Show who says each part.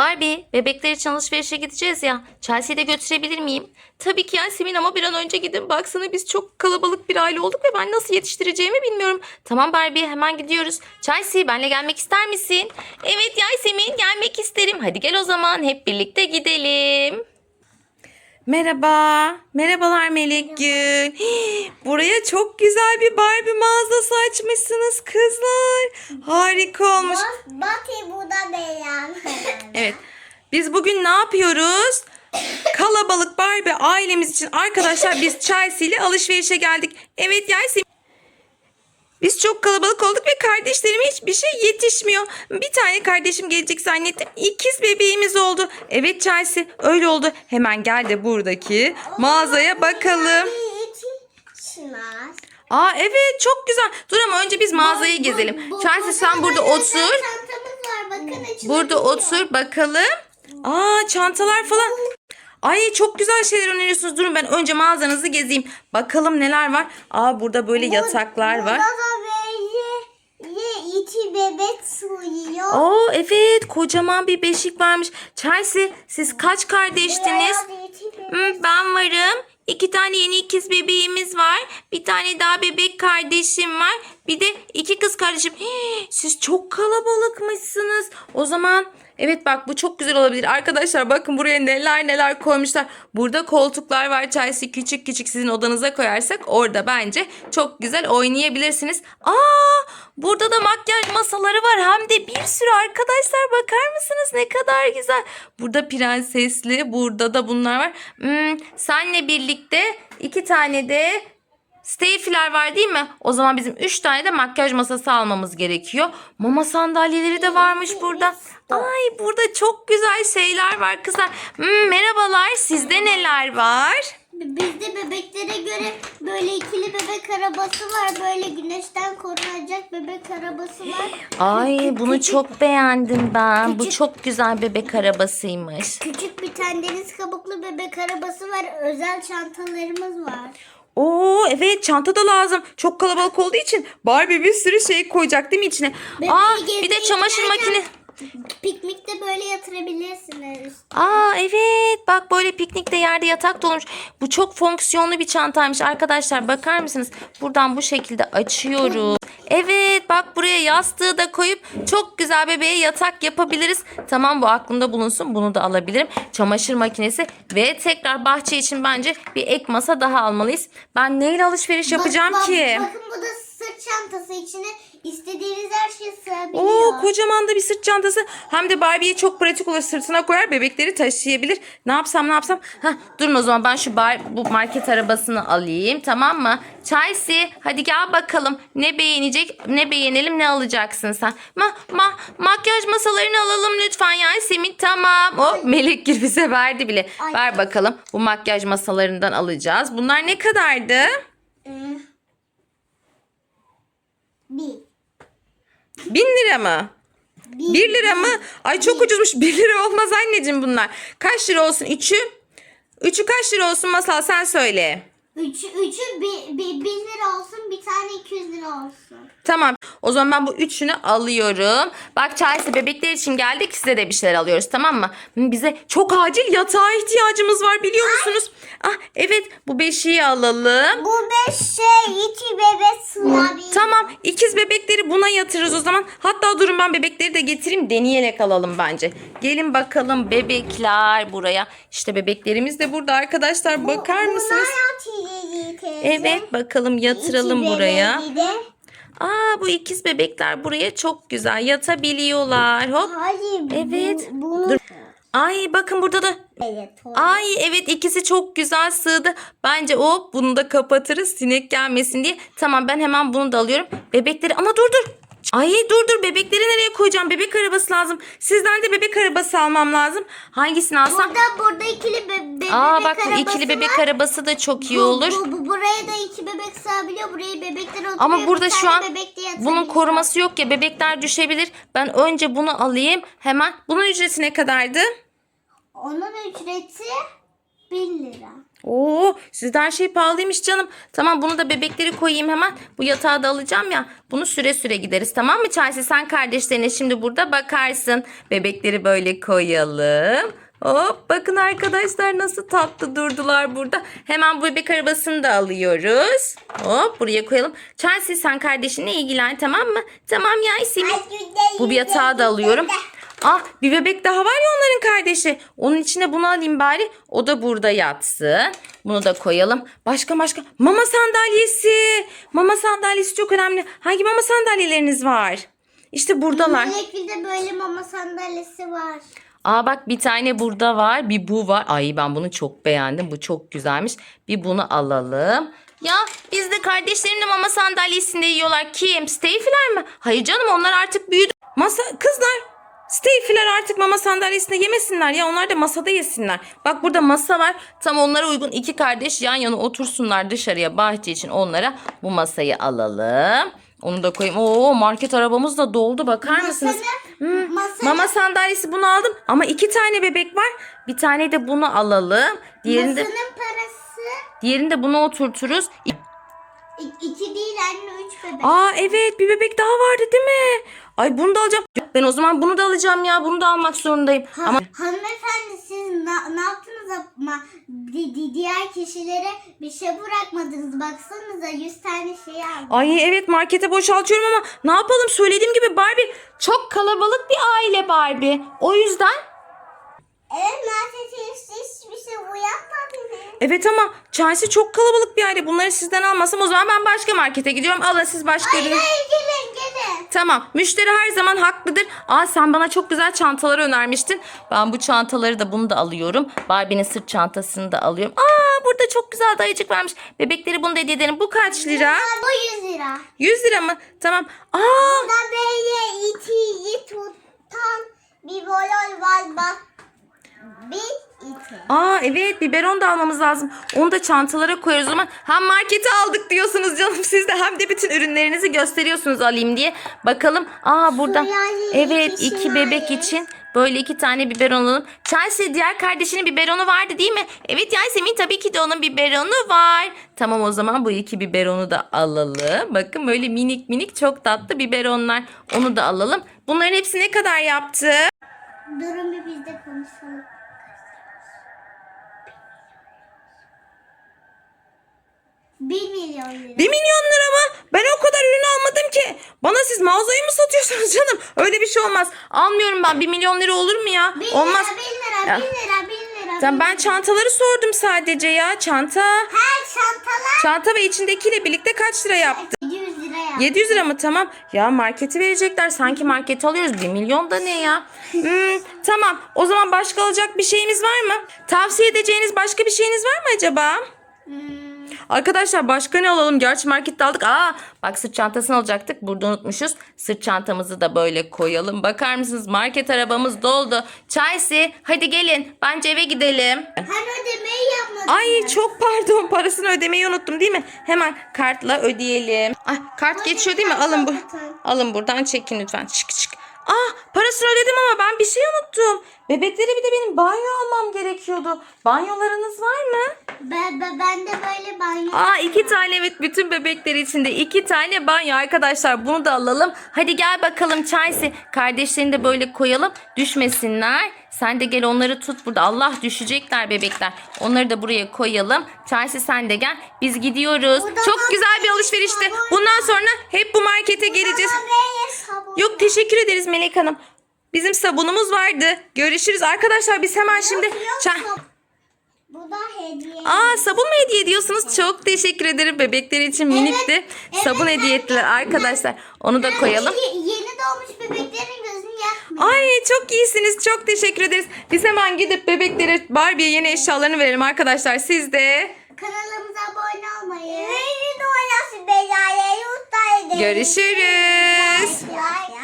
Speaker 1: Barbie, bebekler için alışverişe gideceğiz ya. Chelsea'yi de götürebilir miyim? Tabii ki Yasemin ama bir an önce gidin. Baksana biz çok kalabalık bir aile olduk ve ben nasıl yetiştireceğimi bilmiyorum. Tamam Barbie hemen gidiyoruz. Chelsea benle gelmek ister misin? Evet Yasemin gelmek isterim. Hadi gel o zaman hep birlikte gidelim. Merhaba. Merhabalar Melek Gül. Hii, Buraya çok güzel bir Barbie mağazası açmışsınız kızlar. Harika olmuş.
Speaker 2: Batı bu da beyan.
Speaker 1: Evet. Biz bugün ne yapıyoruz? Kalabalık Barbie ailemiz için arkadaşlar biz Chelsea ile alışverişe geldik. Evet Yasemin. Biz çok kalabalık olduk ve kardeşlerime hiçbir şey yetişmiyor. Bir tane kardeşim gelecek zannettim. İkiz bebeğimiz oldu. Evet Chelsea öyle oldu. Hemen gel de buradaki mağazaya bakalım. Aa evet çok güzel. Dur ama önce biz mağazayı gezelim. Chelsea sen burada otur. Burada otur bakalım. Aa çantalar falan. Ay çok güzel şeyler öneriyorsunuz. Durun ben önce mağazanızı gezeyim. Bakalım neler var. Aa burada böyle yataklar var.
Speaker 2: Burada da böyle bebek uyuyor.
Speaker 1: Oo evet kocaman bir beşik varmış. Chelsea siz kaç kardeştiniz? Ben varım. İki tane yeni ikiz bebeğimiz var. Bir tane daha bebek kardeşim var. Bir de iki kız kardeşim. Hii, siz çok kalabalıkmışsınız. O zaman evet bak bu çok güzel olabilir. Arkadaşlar bakın buraya neler neler koymuşlar. Burada koltuklar var. Chelsea küçük küçük sizin odanıza koyarsak orada bence çok güzel oynayabilirsiniz. Aa burada da makyaj masaları var. Hem de bir sürü arkadaşlar bakar mısınız ne kadar güzel. Burada prensesli burada da bunlar var. Hmm, senle birlikte iki tane de Stayfiler var değil mi? O zaman bizim 3 tane de makyaj masası almamız gerekiyor. Mama sandalyeleri de varmış burada. Ay burada çok güzel şeyler var kızlar. Hmm, merhabalar sizde neler var?
Speaker 2: Bizde bebeklere göre böyle ikili bebek arabası var. Böyle güneşten korunacak bebek arabası var.
Speaker 1: Ay bunu çok beğendim ben. Bu
Speaker 2: Küçük-
Speaker 1: çok güzel bebek arabasıymış.
Speaker 2: Küçük bir tane deniz kabuklu bebek arabası var. Özel çantalarımız var.
Speaker 1: Oo evet çanta da lazım. Çok kalabalık olduğu için Barbie bir sürü şey koyacak değil mi içine? Aa bir de çamaşır
Speaker 2: giderken
Speaker 1: makine.
Speaker 2: Piknikte böyle yatırabilirsiniz.
Speaker 1: Aa evet bak böyle piknikte yerde yatak da olmuş. Bu çok fonksiyonlu bir çantaymış arkadaşlar bakar mısınız? Buradan bu şekilde açıyoruz. Evet bak buraya yastığı da koyup çok güzel bebeğe yatak yapabiliriz. Tamam bu aklımda bulunsun bunu da alabilirim. Çamaşır makinesi ve tekrar bahçe için bence bir ek masa daha almalıyız. Ben neyle alışveriş yapacağım
Speaker 2: Bak- bak-
Speaker 1: ki?
Speaker 2: Bakın bu da sırt çantası içine istediğiniz her şey sığabiliyor.
Speaker 1: Kocaman da bir sırt çantası. Hem de Barbie'ye çok pratik olur. Sırtına koyar bebekleri taşıyabilir. Ne yapsam ne yapsam. Hah, durun o zaman ben şu bar, bu market arabasını alayım tamam mı? Chelsea hadi gel bakalım. Ne beğenecek ne beğenelim ne alacaksın sen? Ma, ma, makyaj masalarını alalım lütfen Yasemin. Tamam. O Melek Gül bize verdi bile.
Speaker 2: Ay.
Speaker 1: Ver bakalım. Bu makyaj masalarından alacağız. Bunlar ne kadardı?
Speaker 2: Hmm. Bir.
Speaker 1: Bin lira mı?
Speaker 2: Bir.
Speaker 1: 1 lira mı? Ay çok ucuzmuş. 1 lira olmaz anneciğim bunlar. Kaç lira olsun? Üçü? Üçü kaç lira olsun Masal sen söyle.
Speaker 2: Üçü, üçü bir, bir, bir lira olsun bir tane 200 lira olsun.
Speaker 1: Tamam. O zaman ben bu üçünü alıyorum. Bak Chelsea bebekler için geldik. Size de bir şeyler alıyoruz tamam mı? Bize çok acil yatağa ihtiyacımız var biliyor musunuz? Ah evet bu beşiği alalım.
Speaker 2: Bu beş şey iki bebek sığabilir.
Speaker 1: Tamam ikiz bebekleri buna yatırırız o zaman. Hatta durun ben bebekleri de getireyim deneyerek alalım bence. Gelin bakalım bebekler buraya. İşte bebeklerimiz de burada arkadaşlar bakar mısınız?
Speaker 2: Bunlar yatıyor teyze.
Speaker 1: Evet bakalım yatıralım buraya. Aa bu ikiz bebekler buraya çok güzel yatabiliyorlar. Hop.
Speaker 2: Hayır.
Speaker 1: Evet.
Speaker 2: Bu,
Speaker 1: Dur. Ay bakın burada da.
Speaker 2: Evet,
Speaker 1: Ay evet ikisi çok güzel sığdı. Bence o bunu da kapatırız sinek gelmesin diye. Tamam ben hemen bunu da alıyorum. Bebekleri ama dur dur. Ay dur dur bebekleri nereye koyacağım? Bebek arabası lazım. Sizden de bebek arabası almam lazım. Hangisini alsam?
Speaker 2: Burada burada ikili be, be-
Speaker 1: Aa
Speaker 2: bebek
Speaker 1: bak bu
Speaker 2: arabası
Speaker 1: ikili bebek
Speaker 2: var.
Speaker 1: arabası da çok iyi
Speaker 2: Bu-
Speaker 1: olur.
Speaker 2: Bu, bu, buraya da iki bebek sığabiliyor. Buraya bebekler oturuyor.
Speaker 1: Ama burada şu an bunun koruması yok ya bebekler düşebilir. Ben önce bunu alayım hemen. Bunun ücreti ne kadardı?
Speaker 2: Onun ücreti 1000 lira.
Speaker 1: Oo, sizde her şey pahalıymış canım. Tamam bunu da bebekleri koyayım hemen. Bu yatağı da alacağım ya. Bunu süre süre gideriz tamam mı Chelsea? Sen kardeşlerine şimdi burada bakarsın. Bebekleri böyle koyalım. Hop bakın arkadaşlar nasıl tatlı durdular burada. Hemen bu bebek arabasını da alıyoruz. Hop buraya koyalım. Chelsea sen kardeşinle ilgilen tamam mı? Tamam ya Semih. Bu bir yatağı da alıyorum. Ah bir bebek daha var ya onların kardeşi. Onun içine bunu alayım bari. O da burada yatsın. Bunu da koyalım. Başka başka. Mama sandalyesi. Mama sandalyesi çok önemli. Hangi mama sandalyeleriniz var? İşte buradalar.
Speaker 2: Melekli'de böyle mama sandalyesi var.
Speaker 1: Aa bak bir tane burada var. Bir bu var. Ay ben bunu çok beğendim. Bu çok güzelmiş. Bir bunu alalım. Ya biz de kardeşlerimle mama sandalyesinde yiyorlar. Kim? Steyfiler mi? Hayır canım onlar artık büyüdü. Masa kızlar Steyfiler artık mama sandalyesinde yemesinler ya. Onlar da masada yesinler. Bak burada masa var. Tam onlara uygun iki kardeş yan yana otursunlar dışarıya bahçe için onlara bu masayı alalım. Onu da koyayım. Oo market arabamız da doldu bakar mısınız?
Speaker 2: Masanın, masanın,
Speaker 1: Mama sandalyesi bunu aldım ama iki tane bebek var. Bir tane de bunu alalım. Diğerinde
Speaker 2: masanın parası
Speaker 1: diğerinde bunu oturturuz.
Speaker 2: i- iki değil anne üç bebek.
Speaker 1: Aa evet bir bebek daha vardı değil mi? Ay bunu da alacağım. Ben o zaman bunu da alacağım ya. Bunu da almak zorundayım.
Speaker 2: Ha-
Speaker 1: Ama
Speaker 2: Hanımefendi siz na- ne yaptınız ama di- di- diğer kişilere bir şey bırakmadınız. Baksanıza 100 tane şey aldım.
Speaker 1: ay evet markete boşaltıyorum ama ne yapalım söylediğim gibi Barbie çok kalabalık bir aile Barbie. O yüzden
Speaker 2: Evet maalesef hiçbir şey bırakmadınız.
Speaker 1: evet ama Chelsea çok kalabalık bir aile. Bunları sizden almasam o zaman ben başka markete gidiyorum. Alın siz başka
Speaker 2: Hayır hayır.
Speaker 1: Tamam. Müşteri her zaman haklıdır. Aa sen bana çok güzel çantalar önermiştin. Ben bu çantaları da bunu da alıyorum. Barbie'nin sırt çantasını da alıyorum. Aa burada çok güzel dayıcık varmış. Bebekleri bunu da hediye ederim. Bu kaç lira?
Speaker 2: Bu 100 lira.
Speaker 1: 100 lira mı? Tamam. Aa
Speaker 2: Burada böyle itiyi tutan bir balon var bak. Bir iti.
Speaker 1: Aa evet biberon da almamız lazım. Onu da çantalara koyarız o zaman. Hem markete aldık diyorsunuz canım siz de hem de bütün ürünlerinizi gösteriyorsunuz alayım diye. Bakalım. Aa burada. Evet
Speaker 2: iki
Speaker 1: bebek için böyle iki tane biberon alalım. Chelsea diğer kardeşinin biberonu vardı değil mi? Evet Yasemin tabii ki de onun biberonu var. Tamam o zaman bu iki biberonu da alalım. Bakın böyle minik minik çok tatlı biberonlar. Onu da alalım. Bunların hepsi ne kadar yaptı?
Speaker 2: Durun bir biz de konuşalım. Bir milyon lira.
Speaker 1: 1 milyon lira mı? Ben o kadar ürün almadım ki. Bana siz mağazayı mı satıyorsunuz canım? Öyle bir şey olmaz. Almıyorum ben. 1 milyon lira olur mu ya?
Speaker 2: Bin
Speaker 1: olmaz.
Speaker 2: lira, bin lira,
Speaker 1: Ya.
Speaker 2: bin lira, bin lira.
Speaker 1: Tamam ben çantaları sordum sadece ya. Çanta.
Speaker 2: Her çantalar
Speaker 1: Çanta ve içindekiyle birlikte kaç lira yaptı?
Speaker 2: 700 lira yaptı.
Speaker 1: 700 lira mı? Tamam. Ya marketi verecekler. Sanki marketi alıyoruz. 1 milyon da ne ya? Hmm, tamam. O zaman başka alacak bir şeyimiz var mı? Tavsiye edeceğiniz başka bir şeyiniz var mı acaba?
Speaker 2: Hmm.
Speaker 1: Arkadaşlar başka ne alalım? Gerçi markette aldık. Aa bak sırt çantasını alacaktık. Burada unutmuşuz. Sırt çantamızı da böyle koyalım. Bakar mısınız? Market arabamız doldu. Chelsea hadi gelin. Bence eve gidelim.
Speaker 2: Hani ödemeyi yapmadınız.
Speaker 1: Ay çok pardon. Parasını ödemeyi unuttum değil mi? Hemen kartla ödeyelim. Ay kart geçiyor değil mi? Alın bu. Alın buradan çekin lütfen. Çık çık. Ah parasını ödedim ama ben bir şey unuttum. Bebeklere bir de benim banyo almam gerekiyordu. Banyolarınız var mı?
Speaker 2: Ben, ben, ben de böyle banyo.
Speaker 1: Aa iki tane evet bütün bebekler içinde iki tane banyo arkadaşlar bunu da alalım. Hadi gel bakalım Chelsea kardeşlerini de böyle koyalım düşmesinler. Sen de gel onları tut burada Allah düşecekler bebekler. Onları da buraya koyalım. Chelsea sen de gel biz gidiyoruz.
Speaker 2: Burada
Speaker 1: Çok güzel bir alışverişti. Bundan sonra hep bu markete geleceğiz. Yok teşekkür ederiz Melek Hanım. Bizim sabunumuz vardı. Görüşürüz arkadaşlar biz hemen şimdi...
Speaker 2: Yok, yok. Bu da hediye.
Speaker 1: Aa sabun mu hediye ediyorsunuz? Çok teşekkür ederim. Bebekler için minikti.
Speaker 2: evet,
Speaker 1: sabun
Speaker 2: evet.
Speaker 1: hediye ettiler arkadaşlar. Onu da koyalım.
Speaker 2: Ye- yeni doğmuş bebeklerin gözünü yakmayın.
Speaker 1: Ay çok iyisiniz. Çok teşekkür ederiz. Biz hemen gidip bebeklere Barbie'ye yeni eşyalarını verelim arkadaşlar. Siz de
Speaker 2: Kanalımıza abone olmayı. Ve videoyu beğenmeyi unutmayın.
Speaker 1: görüşürüz.
Speaker 2: Bye.